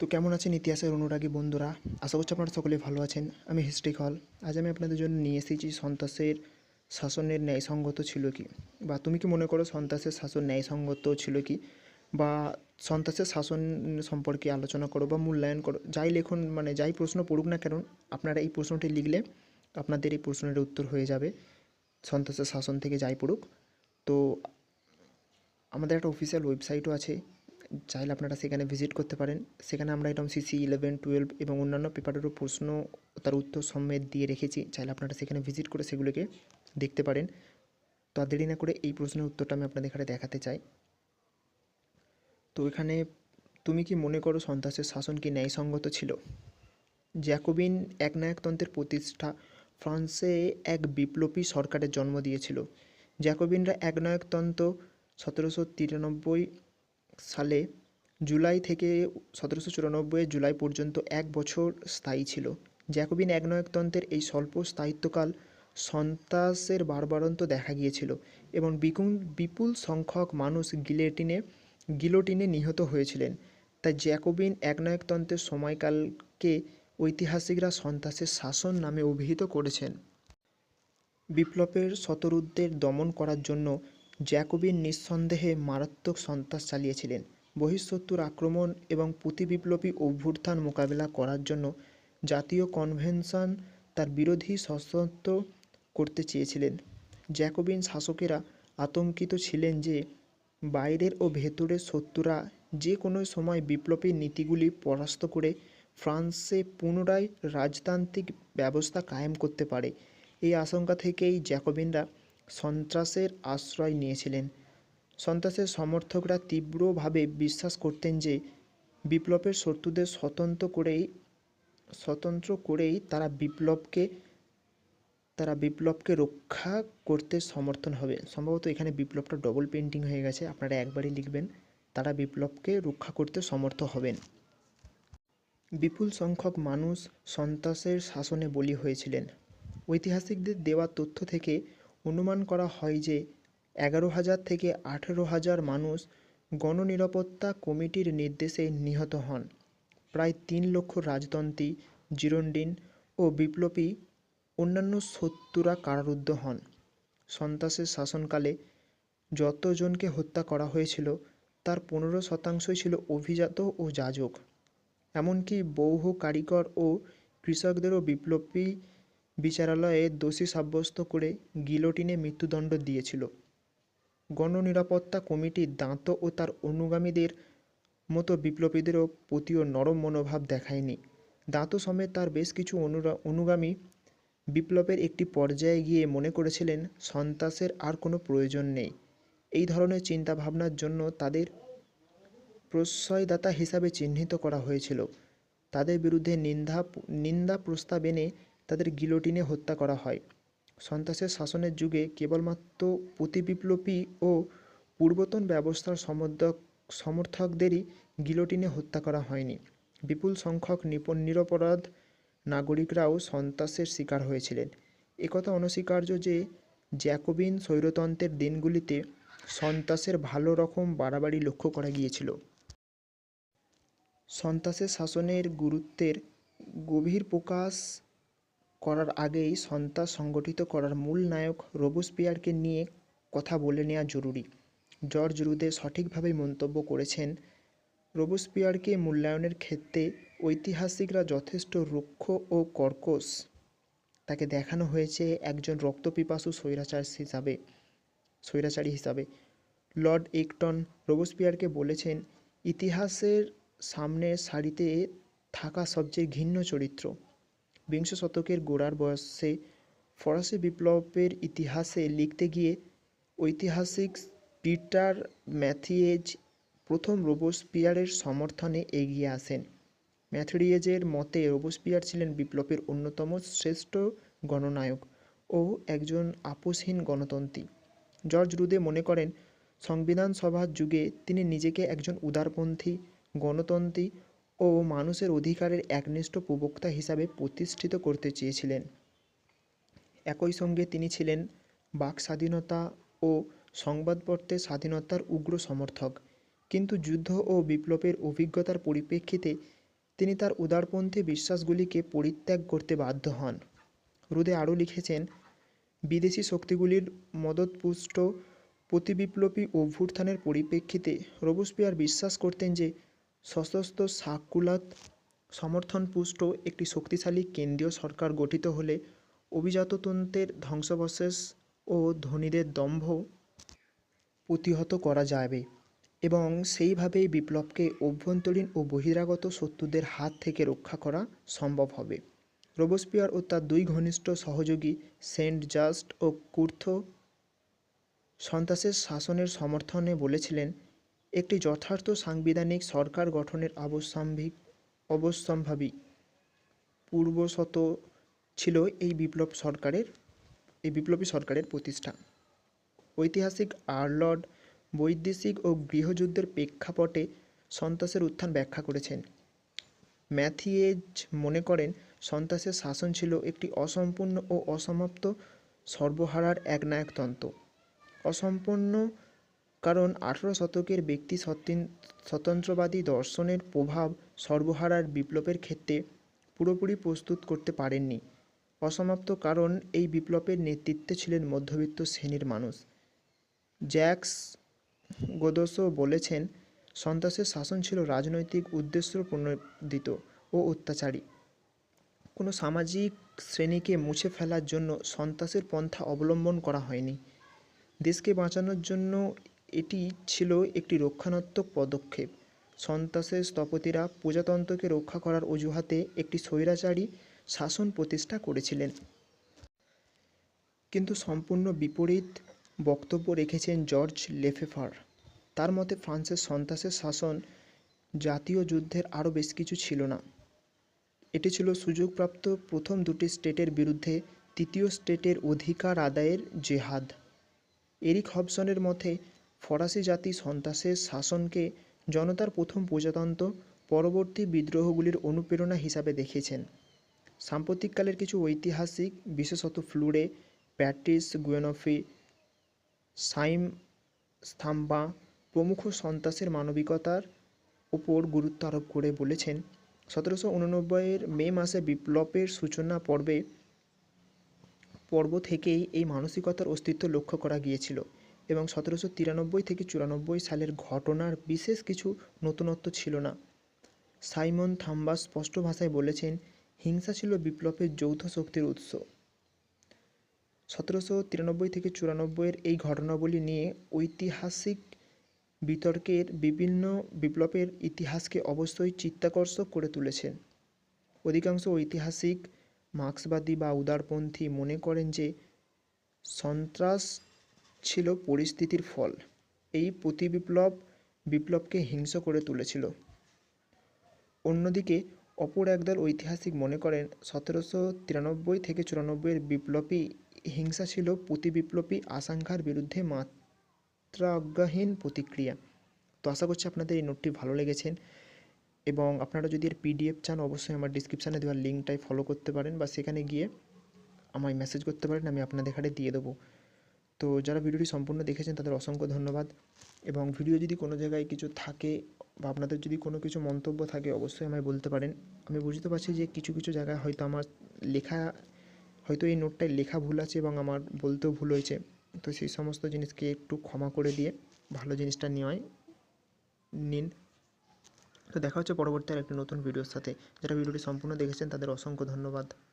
তো কেমন আছেন ইতিহাসের অনুরাগী বন্ধুরা? আশা করছি আপনারা সকলে ভালো আছেন। আমি হিস্ট্রি হল। আজ আমি আপনাদের জন্য নিয়ে এসেছি সন্ত্রাসের শাসনের ন্যায়সঙ্গত ছিল কি? বা তুমি কি মনে করো সন্ত্রাসের শাসন ন্যায়সঙ্গত ছিল কি? বা সন্ত্রাসের শাসন সম্পর্কে আলোচনা করো বা মূল্যায়ন করো। যাই লেখন মানে যাই প্রশ্ন পড়ুক না কেন, আপনারা এই প্রশ্নটি লিখলে আপনাদের এই প্রশ্নের উত্তর হয়ে যাবে। সন্ত্রাসের শাসন থেকে যাই পড়ুক। তো আমাদের একটা অফিসিয়াল ওয়েবসাইটও আছে। চাইলে আপনারা সেখানে ভিজিট করতে পারেন। সেখানে আমরা একদম সিসি ইলেভেন টুয়েলভ এবং অন্যান্য পেপারেরও প্রশ্ন, তার উত্তর সমেত দিয়ে রেখেছি। চাইলে আপনারা সেখানে ভিজিট করে সেগুলোকে দেখতে পারেন। তো আর দেরি না করে এই প্রশ্নের উত্তরটা আমি আপনাদের এখানে দেখাতে চাই। তো এখানে তুমি কি মনে করো সন্ত্রাসের শাসন কি ন্যায়সঙ্গত ছিল? জ্যাকোবিন একনায়কতন্ত্রের প্রতিষ্ঠা ফ্রান্সে এক বিপ্লবী সরকারের জন্ম দিয়েছিল। জ্যাকোবিনরা একনায়কতন্ত্র সতেরোশো তিরানব্বই সালে জুলাই থেকে সতেরোশো চুরানব্বই জুলাই পর্যন্ত এক বছর স্থায়ী ছিল। জ্যাকোবিন একনায়কতন্ত্রের এই স্বল্প স্থায়িত্বকাল সন্ত্রাসের বারবারন্ত দেখা গিয়েছিল এবং বিপুল বিপুল সংখ্যক মানুষ গিলেটিনে গিলোটিনে নিহত হয়েছিলেন। তাই জ্যাকোবিন একনায়কতন্ত্রের সময়কালকে ঐতিহাসিকরা সন্ত্রাসের শাসন নামে অভিহিত করেছেন। বিপ্লবের শতরুদ্ধের দমন করার জন্য জ্যাকোবিন নিঃসন্দেহে মারাত্মক সন্ত্রাস চালিয়েছিলেন। বহিঃশত্রুর আক্রমণ এবং প্রতিবিপ্লবী অভ্যুত্থান মোকাবেলা করার জন্য জাতীয় কনভেনশন তার বিরোধী সশস্ত্র করতে চেয়েছিলেন। জ্যাকোবিন শাসকেরা আতঙ্কিত ছিলেন যে বাইরের ও ভেতরের শত্রুরা যে কোনো সময় বিপ্লবী নীতিগুলি পরাস্ত করে ফ্রান্সে পুনরায় রাজতান্ত্রিক ব্যবস্থা কায়েম করতে পারে। এই আশঙ্কা থেকেই জ্যাকোবিনরা সন্ত্রাসের আশ্রয় নিয়েছিলেন। সন্ত্রাসের সমর্থকরা তীব্রভাবে বিশ্বাস করতেন যে, বিপ্লবের শত্রুদের স্বতন্ত্র করেই স্বতন্ত্র করেই তারা বিপ্লবকে তারা বিপ্লবকে রক্ষা করতে সমর্থন হবে। সম্ভবত এখানে বিপ্লবটা ডবল পেন্টিং হয়ে গেছে, আপনারা একবারই লিখবেন, তারা বিপ্লবকে রক্ষা করতে সমর্থ হবেন। বিপুল সংখ্যক মানুষ সন্ত্রাসের শাসনে বলি হয়েছিলেন। ঐতিহাসিকদের দেওয়া তথ্য থেকে অনুমান করা হয় যে এগারো হাজার থেকে আঠেরো হাজার মানুষ গণনিরাপত্তা কমিটির নির্দেশে নিহত হন। প্রায় তিন লক্ষ রাজতন্ত্রী, জিরন্ডিন ও বিপ্লবী অন্যান্য শত্রুরা কারারুদ্ধ হন। সন্ত্রাসের শাসনকালে যতজনকে হত্যা করা হয়েছিল, তার পনেরো শতাংশই ছিল অভিজাত ও যাজক। এমনকি বহু কারিগর ও কৃষকদেরও বিপ্লবী বিচারালয়ে দোষী সাব্যস্ত করে গিলোটিনে মৃত্যুদণ্ড দিয়েছিল। গণনিরাপত্তা কমিটি দাঁত ও তার অনুগামীদের মতো বিপ্লবীদেরও প্রতিও নরম মনোভাব দেখায়নি। দাঁত সমেত তার বেশ কিছু অনুগামী বিপ্লবের একটি পর্যায়ে গিয়ে মনে করেছিলেন, সন্ত্রাসের আর কোনো প্রয়োজন নেই। এই ধরনের চিন্তাভাবনার জন্য তাদের প্রশ্রয়দাতা হিসাবে চিহ্নিত করা হয়েছিল। তাদের বিরুদ্ধে নিন্দা নিন্দা প্রস্তাব এনে তাদের গিলোটিনে হত্যা করা হয়। সন্ত্রাসের শাসনের যুগে কেবলমাত্র প্রতিবিপ্লবী ও পূর্বতন ব্যবস্থার সমর্থক সমর্থকদেরই গিলোটিনে হত্যা করা হয়নি। বিপুল সংখ্যক নিপন নিরপরাধ নাগরিকরাও সন্ত্রাসের শিকার হয়েছিলেন। একথা অনস্বীকার্য যে জ্যাকোবিন স্বৈরতন্ত্রের দিনগুলিতে সন্ত্রাসের ভালো রকম বাড়াবাড়ি লক্ষ্য করা গিয়েছিল। সন্ত্রাসের শাসনের গুরুত্বের গভীর প্রকাশ করার আগেই সন্ত্রাস সংগঠিত করার মূল নায়ক রোবোস্পিয়ারকে নিয়ে কথা বলে নেওয়া জরুরি। জর্জ রুদে সঠিকভাবেই মন্তব্য করেছেন, রোবোস্পিয়ারকে মূল্যায়নের ক্ষেত্রে ঐতিহাসিকরা যথেষ্ট রুক্ষ ও কর্কশ। তাকে দেখানো হয়েছে একজন রক্তপিপাসু স্বৈরাচার হিসাবে, স্বৈরাচারী হিসাবে। লর্ড একটন রোবোস্পিয়ারকে বলেছেন, ইতিহাসের সামনের সারিতে থাকা সবচেয়ে ঘৃণ্য চরিত্র। বিংশ শতকের গোড়ার বয়সে ফরাসি বিপ্লবের ইতিহাসে লিখতে গিয়ে ঐতিহাসিক পিটার ম্যাথিয়েজ প্রথম রোবোস্পিয়ারের সমর্থনে এগিয়ে আসেন। ম্যাথরিয়েজের মতে, রোবোস্পিয়ার ছিলেন বিপ্লবের অন্যতম শ্রেষ্ঠ গণনায়ক ও একজন আপোষহীন গণতন্ত্রী। জর্জ রুদে মনে করেন, সংবিধান সভার যুগে তিনি নিজেকে একজন উদারপন্থী গণতন্ত্রী ও মানুষের অধিকারের একনিষ্ঠ প্রবক্তা হিসাবে প্রতিষ্ঠিত করতে চেয়েছিলেন। একই সঙ্গে তিনি ছিলেন বাক স্বাধীনতা ও সংবাদপত্রের স্বাধীনতার উগ্র সমর্থক। কিন্তু যুদ্ধ ও বিপ্লবের অভিজ্ঞতার পরিপ্রেক্ষিতে তিনি তার উদারপন্থী বিশ্বাসগুলিকে পরিত্যাগ করতে বাধ্য হন। রুদে আরও লিখেছেন, বিদেশি শক্তিগুলির মদতপুষ্ট প্রতিবিপ্লবী অভ্যুত্থানের পরিপ্রেক্ষিতে রোবসপিয়ার বিশ্বাস করতেন যে সশস্ত্র সাকুলাত সমর্থনপুষ্ট একটি শক্তিশালী কেন্দ্রীয় সরকার গঠিত হলে অভিজাততন্ত্রের ধ্বংসাবশেষ ও ধনীদের দম্ভ প্রতিহত করা যাবে এবং সেইভাবেই বিপ্লবকে অভ্যন্তরীণ ও বহিরাগত শত্রুদের হাত থেকে রক্ষা করা সম্ভব হবে। রোবসপিয়ার ও তার দুই ঘনিষ্ঠ সহযোগী সেন্ট জাস্ট ও কুর্থো সন্ত্রাসের শাসনের সমর্থনে বলেছিলেন একটি যথার্থ সাংবিধানিক সরকার গঠনের আবশ্যম্ভিক অবশ্যম্ভাবী পূর্বশত ছিল এই বিপ্লব সরকারের এই বিপ্লবী সরকারের প্রতিষ্ঠা ঐতিহাসিক আর্লড, বৈদেশিক ও গৃহযুদ্ধের প্রেক্ষাপটে সন্ত্রাসের উত্থান ব্যাখ্যা করেছেন। ম্যাথিয়েজ মনে করেন, সন্ত্রাসের শাসন ছিল একটি অসম্পূর্ণ ও অসমাপ্ত সর্বহারার একনায়কতন্ত্র। অসম্পূর্ণ কারণ আঠারো শতকের ব্যক্তি স্বতন্ত্রবাদী দর্শনের প্রভাব সর্বহারার বিপ্লবের ক্ষেত্রে পুরোপুরি প্রস্তুত করতে পারেননি। অসমাপ্ত কারণ, এই বিপ্লবের নেতৃত্বে ছিলেন মধ্যবিত্ত শ্রেণির মানুষ। জ্যাক্স গোদসো বলেছেন, সন্ত্রাসের শাসন ছিল রাজনৈতিক উদ্দেশ্য প্রণোদিত ও অত্যাচারী। কোনো সামাজিক শ্রেণীকে মুছে ফেলার জন্য সন্ত্রাসের পন্থা অবলম্বন করা হয়নি। দেশকে বাঁচানোর জন্য এটি ছিল একটি রক্ষণাত্মক পদক্ষেপ। সন্ত্রাসের স্থপতিরা প্রজাতন্ত্রকে রক্ষা করার অজুহাতে একটি স্বৈরাচারী শাসন প্রতিষ্ঠা করেছিলেন। কিন্তু সম্পূর্ণ বিপরীত বক্তব্য রেখেছেন জর্জ লেফেফার। তার মতে ফ্রান্সের সন্ত্রাসের শাসন জাতীয় যুদ্ধের আরও বেশ কিছু ছিল না। এটি ছিল সুযোগপ্রাপ্ত প্রথম দুটি স্টেটের বিরুদ্ধে তৃতীয় স্টেটের অধিকার আদায়ের জেহাদ। এরিক হবসনের মতে ফরাসি জাতি সন্ত্রাসের শাসনকে জনতার প্রথম প্রজাতন্ত্র পরবর্তী বিদ্রোহগুলির অনুপ্রেরণা হিসাবে দেখেছেন। সাম্প্রতিককালের কিছু ঐতিহাসিক বিশেষত ফ্লুরে, প্যাট্রিস, গুয়েনফি, সাইম স্থাম্বা প্রমুখ সন্ত্রাসের মানবিকতার উপর গুরুত্ব আরোপ করে বলেছেন, সতেরোশো উননব্বইয়ের মে মাসে বিপ্লবের সূচনা পর্বে, পর্ব থেকেই এই মানসিকতার অস্তিত্ব লক্ষ্য করা গিয়েছিল। এবং সতেরোশো তিরানব্বই থেকে চুরানব্বই সালের ঘটনার বিশেষ কিছু নতুনত্ব ছিল না। সাইমন থাম্বাস স্পষ্ট ভাষায় বলেছেন, হিংসা ছিল বিপ্লবের যৌথ শক্তির উৎস। সতেরোশো তিরানব্বই থেকে চুরানব্বইয়ের এই ঘটনাবলী নিয়ে ঐতিহাসিক বিতর্কের বিভিন্ন বিপ্লবের ইতিহাসকে অবশ্যই চিত্তাকর্ষক করে তুলেছেন। অধিকাংশ ঐতিহাসিক মার্ক্সবাদী বা উদারপন্থী মনে করেন যে, সন্ত্রাস ছিল পরিস্থিতির ফল। এই প্রতিবিপ্লব বিপ্লবকে হিংস্র করে তুলেছিল। অন্যদিকে, অপর একদল ঐতিহাসিক মনে করেন, সতেরোশো তিরানব্বই থেকে চুরানব্বইয়ের বিপ্লবী হিংসা ছিল প্রতিবিপ্লবী আশঙ্কার বিরুদ্ধে মাত্রা অজ্ঞাহীন প্রতিক্রিয়া। তো আশা করছি আপনাদের এই নোটটি ভালো লেগেছেন এবং আপনারা যদি এর পিডিএফ চান, অবশ্যই আমার ডিসক্রিপশানে দেওয়ার লিঙ্কটাই ফলো করতে পারেন বা সেখানে গিয়ে আমায় মেসেজ করতে পারেন, আমি আপনাদের এখানে দিয়ে দেবো। তো যারা ভিডিওটি সম্পূর্ণ দেখেছেন, তাদের অসংখ্য ধন্যবাদ। এবং ভিডিও যদি কোনো জায়গায় কিছু থাকে বা আপনাদের যদি কোনো কিছু মন্তব্য থাকে, অবশ্যই আমায় বলতে পারেন। আমি বুঝতে পারছি যে কিছু কিছু জায়গায় হয়তো আমার লেখা, হয়তো এই নোটটায় লেখা ভুল আছে এবং আমার বলতেও ভুল হয়েছে। তো সেই সমস্ত জিনিসকে একটু ক্ষমা করে দিয়ে ভালো জিনিসটা নেওয়ায় নিন। তো দেখা হচ্ছে পরবর্তী আর একটি নতুন ভিডিওর সাথে। যারা ভিডিওটি সম্পূর্ণ দেখেছেন, তাদের অসংখ্য ধন্যবাদ।